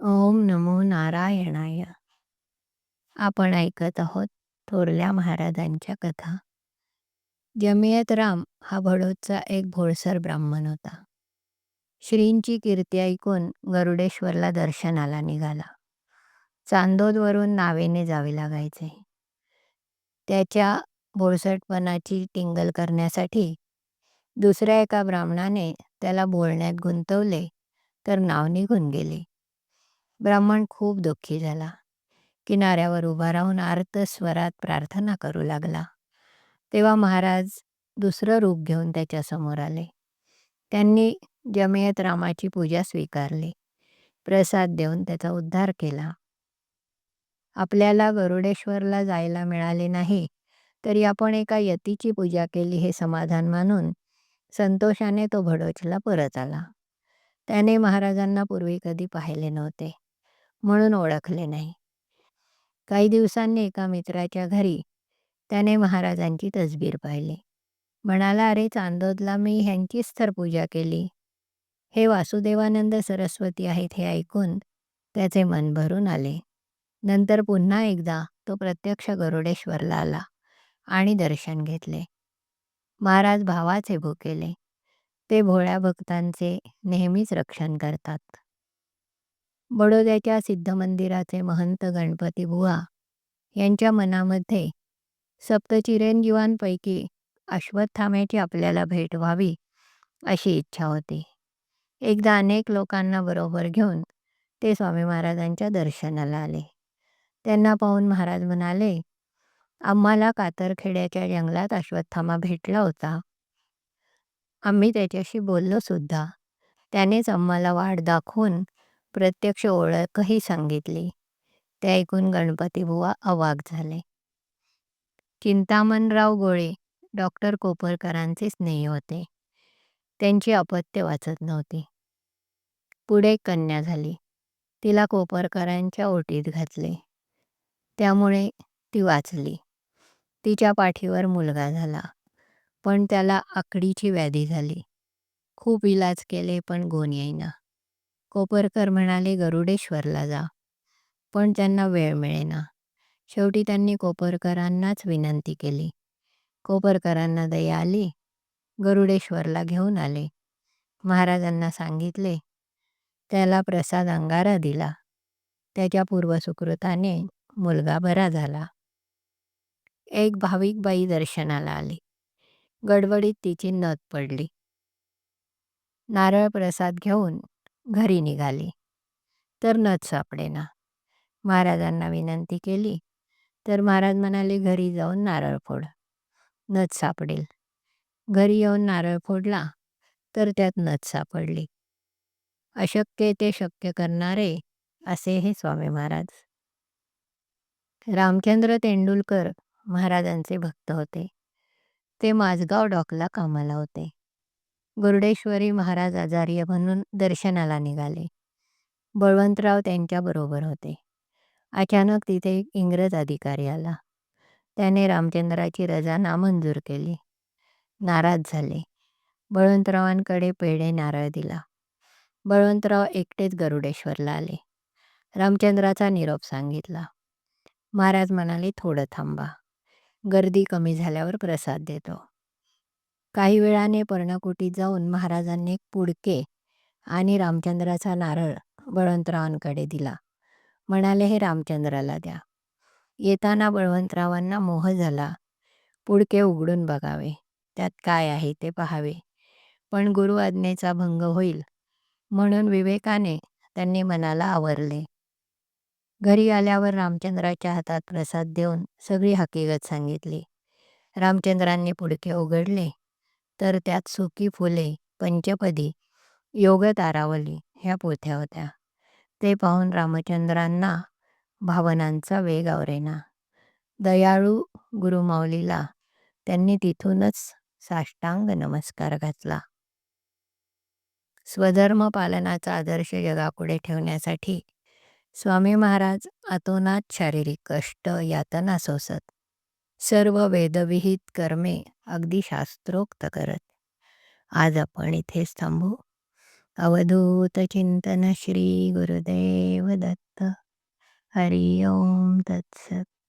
ओम नमो नारायणाय. आपण ऐकत आहोत थोरल्या महाराजांच्या कथा. जमियत राम हा भडोदचा एक भोळसर ब्राह्मण होता. श्रींची कीर्ती ऐकून गरुडेश्वरला दर्शनाला निघाला. चांदोदवरून नावेने जावे लागायचे. त्याच्या भोळसटपणाची टिंगल करण्यासाठी दुसऱ्या एका ब्राह्मणाने त्याला बोलण्यात गुंतवले तर नाव निघून गेले. ब्राह्मण खूप दुःखी झाला. किनाऱ्यावर उभा राहून आर्त स्वरात प्रार्थना करू लागला. तेव्हा महाराज दुसरं रूप घेऊन त्याच्यासमोर आले. त्यांनी जमेयत रामाची पूजा स्वीकारली. प्रसाद देऊन त्याचा उद्धार केला. आपल्याला गरुडेश्वरला जायला मिळाले नाही तरी आपण एका यतीची पूजा केली हे समाधान मानून संतोषाने तो भडोचला परत आला. त्याने महाराजांना पूर्वी कधी पाहिले नव्हते. म्हणून ओळखले नाही. काही दिवसांनी एका मित्राच्या घरी त्याने महाराजांची तसबीर पाहिली. म्हणाला अरे चांदोदला मी ह्यांचीच तर पूजा केली. हे वासुदेवानंद सरस्वती आहेत हे ऐकून त्याचे मन भरून आले. नंतर पुन्हा एकदा तो प्रत्यक्ष गरुडेश्वरला आला आणि दर्शन घेतले. महाराज भावाचे भुकेले ते भोळ्या भक्तांचे नेहमीच रक्षण करतात. बडोद्याच्या सिद्ध मंदिराचे महंत गणपती बुवा यांच्या मनामध्ये सप्तचिरंजीवांपैकी अश्वत्थाम्याची आपल्याला भेट व्हावी अशी इच्छा होती. एकदा अनेक लोकांना बरोबर घेऊन ते स्वामी महाराजांच्या दर्शनाला आले. त्यांना पाहून महाराज म्हणाले आम्हाला कातरखेड्याच्या जंगलात अश्वत्थामा भेटला होता. आम्ही त्याच्याशी बोललो सुद्धा. त्यानेच आम्हाला वाट दाखवून प्रत्यक्ष ओळखही सांगितली. ते ऐकून गणपती बुवा अवाक झाले. चिंतामणराव गोळे डॉक्टर कोपरकरांचे स्नेही होते. त्यांची अपत्य वाचत नव्हती. पुढे कन्या झाली. तिला कोपरकरांच्या ओटीत घातले. त्यामुळे ती वाचली. तिच्या पाठीवर मुलगा झाला. पण त्याला आकडीची व्याधी झाली. खूप इलाज केले पण गुण येईना. कोपरकर म्हणाले गरुडेश्वरला जा. पण त्यांना वेळ मिळेना. शेवटी त्यांनी कोपरकरांनाच विनंती केली. कोपरकरांना दया आली. गरुडेश्वरला घेऊन आले. महाराजांना सांगितले त्याला प्रसाद अंगारा दिला. त्याच्या पूर्वसुकृताने मुलगा बरा झाला. एक भाविक बाई दर्शनाला आली. गडबडीत तिची नथ पडली. नारळ प्रसाद घेऊन घरी निघाली. तर नथ सापडेना. महाराजांना विनंती केली. तर महाराज म्हणाले घरी जाऊन नारळ फोड. नथ सापडेल. घरी येऊन नारळ फोडला तर त्यात नथ सापडली. अशक्य ते शक्य करणारे असे हे स्वामी महाराज. रामचंद्र तेंडुलकर महाराजांचे भक्त होते. ते माझगाव डॉकला कामाला होते. गुरुडेश्वरी महाराज आजारी म्हणून दर्शनाला निघाले. बळवंतराव त्यांच्याबरोबर होते. अचानक तिथे एक इंग्रज अधिकारी आला. त्याने रामचंद्राची रजा नामंजूर केली. नाराज झाले. बळवंतरावांकडे पेढे नारळ दिला. बळवंतराव एकटेच गरुडेश्वरला आले. रामचंद्राचा निरोप सांगितला. महाराज म्हणाले थोडं थांबा. गर्दी कमी झाल्यावर प्रसाद देतो. काही वेळाने पर्णकुटीत जाऊन महाराजांनी एक पुडके आणि रामचंद्राचा नारळ बळवंतरावांकडे दिला. म्हणाले हे रामचंद्राला द्या. येताना बळवंतरावांना मोह झाला. पुडके उघडून बघावे. त्यात काय आहे ते पाहावे. पण गुरु आज्ञेचा भंग होईल म्हणून विवेकाने त्यांनी मनाला आवरले. घरी आल्यावर रामचंद्राच्या हातात प्रसाद देऊन सगळी हकीकत सांगितली. रामचंद्रांनी पुडके उघडले. तर त्यात सुकी फुले पंचपदी योग तारावली ह्या पोथ्या होत्या. ते पाहून रामचंद्रांना भावनांचा वेग आवरेना. दयाळू गुरुमाऊलीला त्यांनी तिथूनच साष्टांग नमस्कार घातला. स्वधर्म पालनाचा आदर्श जगापुढे ठेवण्यासाठी स्वामी महाराज अतोनात शारीरिक कष्ट यातना सोसत. सर्व वेदविहित कर्मे अगदी शास्त्रोक्त करत. आज आपण इथेच थांबू. अवधूत चिंतन श्री गुरुदेव दत्त. हरि ओम तत्सत.